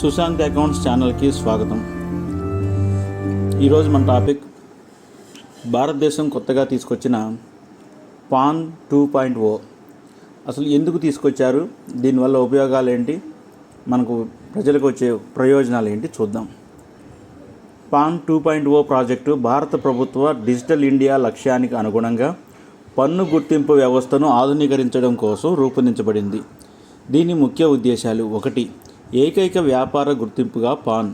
Sushant accounts ఛానల్కి స్వాగతం. ఈరోజు మన టాపిక్ భారతదేశం కొత్తగా తీసుకొచ్చిన పాన్ టూ పాయింట్ ఓ. అసలు ఎందుకు తీసుకొచ్చారు? దీనివల్ల ఉపయోగాలు ఏంటి మనకు ప్రజలకు వచ్చే ప్రయోజనాలు ఏంటి చూద్దాం. PAN two point O project భారత ప్రభుత్వ డిజిటల్ ఇండియా లక్ష్యానికి అనుగుణంగా పన్ను గుర్తింపు వ్యవస్థను ఆధునీకరించడం కోసం రూపొందించబడింది. దీని ముఖ్య ఉద్దేశాలు ఒకటి ఏకైక వ్యాపార గుర్తింపుగా పాన్.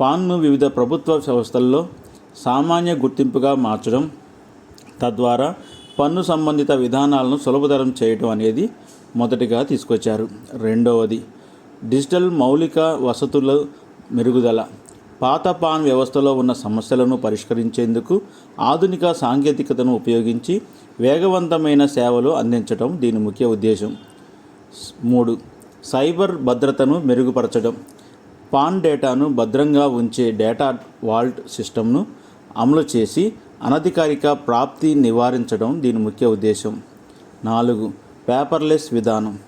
పాన్ను వివిధ ప్రభుత్వ వ్యవస్థల్లో సామాన్య గుర్తింపుగా మార్చడం తద్వారా పన్ను సంబంధిత విధానాలను సులభతరం చేయడం అనేది మొదటిగా తీసుకొచ్చారు. రెండవది డిజిటల్ మౌలిక వసతుల మెరుగుదల. పాత పాన్ వ్యవస్థలో ఉన్న సమస్యలను పరిష్కరించేందుకు ఆధునిక సాంకేతికతను ఉపయోగించి వేగవంతమైన సేవలు అందించడం దీని ముఖ్య ఉద్దేశం. మూడు సైబర్ భద్రతను మెరుగుపరచడం పాన్ డేటాను భద్రంగా ఉంచే డేటా వాల్ట్ సిస్టమ్ను అమలు చేసి అనధికారిక ప్రాప్తి నివారించడం దీని ముఖ్య ఉద్దేశం. నాలుగు పేపర్లెస్ విధానం.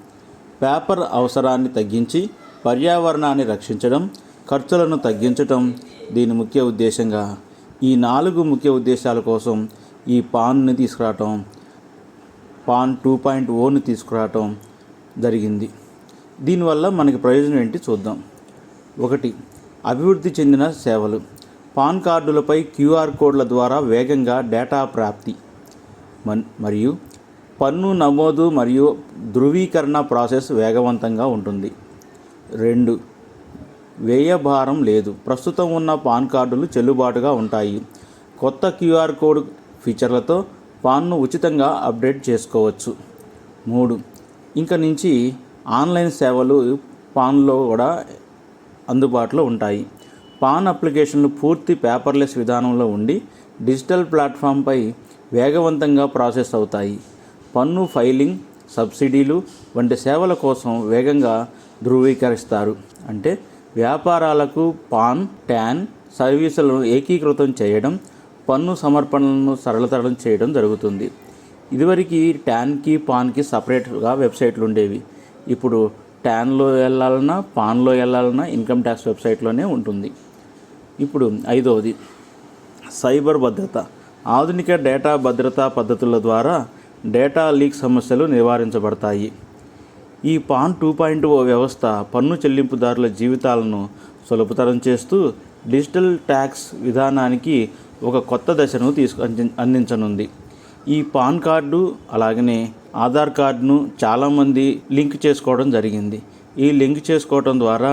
పేపర్ అవసరాన్ని తగ్గించి పర్యావరణాన్ని రక్షించడం ఖర్చులను తగ్గించడం దీని ముఖ్య ఉద్దేశంగా. ఈ నాలుగు ముఖ్య ఉద్దేశాల కోసం ఈ పాన్ని తీసుకురావటం పాన్ టూ పాయింట్ ఓని తీసుకురావటం జరిగింది. దీనివల్ల మనకి ప్రయోజనం ఏంటి చూద్దాం. ఒకటి అభివృద్ధి చెందిన సేవలు. పాన్ కార్డులపై క్యూఆర్ కోడ్ల ద్వారా వేగంగా డేటా ప్రాప్తి. మన్- మరియు పన్ను నమోదు మరియు ధృవీకరణ ప్రాసెస్ వేగవంతంగా ఉంటుంది. రెండు వ్యయ భారం లేదు. ప్రస్తుతం ఉన్న పాన్ కార్డులు చెల్లుబాటుగా ఉంటాయి. కొత్త క్యూఆర్ కోడ్ ఫీచర్లతో పాన్ను ఉచితంగా అప్డేట్ చేసుకోవచ్చు. మూడు ఇంక నుంచి ఆన్లైన్ సేవలు పాన్లో కూడా అందుబాటులో ఉంటాయి. పాన్ అప్లికేషన్లు పూర్తి పేపర్లెస్ విధానంలో ఉండి డిజిటల్ ప్లాట్ఫామ్పై వేగవంతంగా ప్రాసెస్ అవుతాయి. పన్ను ఫైలింగ్ సబ్సిడీలు వంటి సేవల కోసం వేగంగా ధృవీకరిస్తారు. అంటే వ్యాపారాలకు పాన్ ట్యాన్ సర్వీసులను ఏకీకృతం చేయడం పన్ను సమర్పణలను సరళతరం చేయడం జరుగుతుంది. ఇదివరకు ట్యాన్కి పాన్కి సపరేట్గా వెబ్సైట్లు ఉండేవి. ఇప్పుడు ట్యాన్లో వెళ్ళాలన్నా పాన్లో వెళ్ళాలన్నా ఇన్కమ్ ట్యాక్స్ వెబ్సైట్లోనే ఉంటుంది. ఇప్పుడు ఐదవది సైబర్ భద్రత. ఆధునిక డేటా భద్రతా పద్ధతుల ద్వారా డేటా లీక్ సమస్యలు నివారించబడతాయి. ఈ పాన్ టూ పాయింట్ ఓ వ్యవస్థ పన్ను చెల్లింపుదారుల జీవితాలను సులభతరం చేస్తూ డిజిటల్ ట్యాక్స్ విధానానికి ఒక కొత్త దశను తీసుకు అందించనుంది. ఈ పాన్ కార్డు అలాగనే ఆధార్ కార్డును చాలామంది లింక్ చేసుకోవడం జరిగింది. ఈ లింక్ చేసుకోవడం ద్వారా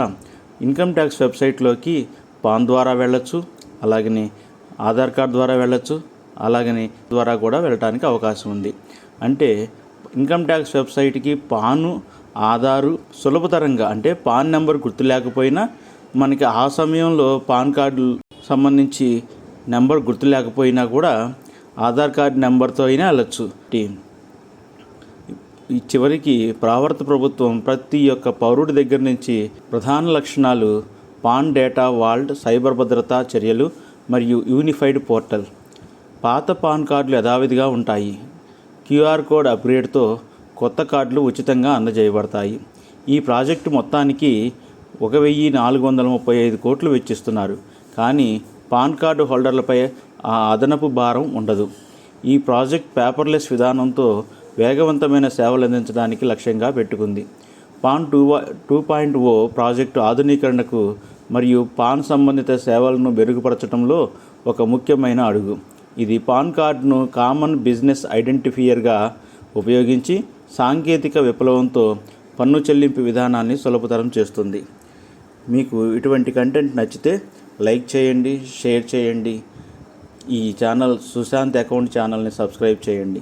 ఇన్కమ్ ట్యాక్స్ వెబ్సైట్లోకి పాన్ ద్వారా వెళ్ళొచ్చు అలాగని ఆధార్ కార్డ్ ద్వారా వెళ్ళొచ్చు అలాగని ద్వారా కూడా వెళ్ళటానికి అవకాశం ఉంది. అంటే ఇన్కమ్ ట్యాక్స్ వెబ్సైట్కి పాను ఆధారు సులభతరంగా అంటే పాన్ నెంబర్ గుర్తు లేకపోయినా మనకి ఆ సమయంలో పాన్ కార్డు సంబంధించి నెంబర్ గుర్తు లేకపోయినా కూడా ఆధార్ కార్డు నెంబర్తో అయినా వెళ్ళచ్చు. టీం ఈ చివరికి ప్రావర్త ప్రభుత్వం ప్రతి ఒక్క పౌరుడి దగ్గర నుంచి ప్రధాన లక్షణాలు పాన్ డేటా వాల్డ్ సైబర్ భద్రతా చర్యలు మరియు యూనిఫైడ్ పోర్టల్. పాత పాన్ కార్డులు యథావిధిగా ఉంటాయి. క్యూఆర్ కోడ్ అప్గ్రేడ్తో కొత్త కార్డులు ఉచితంగా అందజేయబడతాయి. ఈ ప్రాజెక్టు మొత్తానికి ఒక వెయ్యి నాలుగు వందల ముప్పై ఐదు కోట్లు వెచ్చిస్తున్నారు. కానీ పాన్ కార్డు హోల్డర్లపై ఆ అదనపు భారం ఉండదు. ఈ ప్రాజెక్ట్ పేపర్లెస్ విధానంతో వేగవంతమైన సేవలు అందించడానికి లక్ష్యంగా పెట్టుకుంది. PAN two two point O project ఆధునీకరణకు మరియు పాన్ సంబంధిత సేవలను మెరుగుపరచడంలో ఒక ముఖ్యమైన అడుగు. ఇది పాన్ కార్డును కామన్ బిజినెస్ ఐడెంటిఫియర్గా ఉపయోగించి సాంకేతిక విప్లవంతో పన్ను చెల్లింపు విధానాన్ని సులభతరం చేస్తుంది. మీకు ఇటువంటి కంటెంట్ నచ్చితే లైక్ చేయండి షేర్ చేయండి. ఈ ఛానల్ సుశాంత్ అకౌంట్ ఛానల్ని సబ్స్క్రైబ్ చేయండి.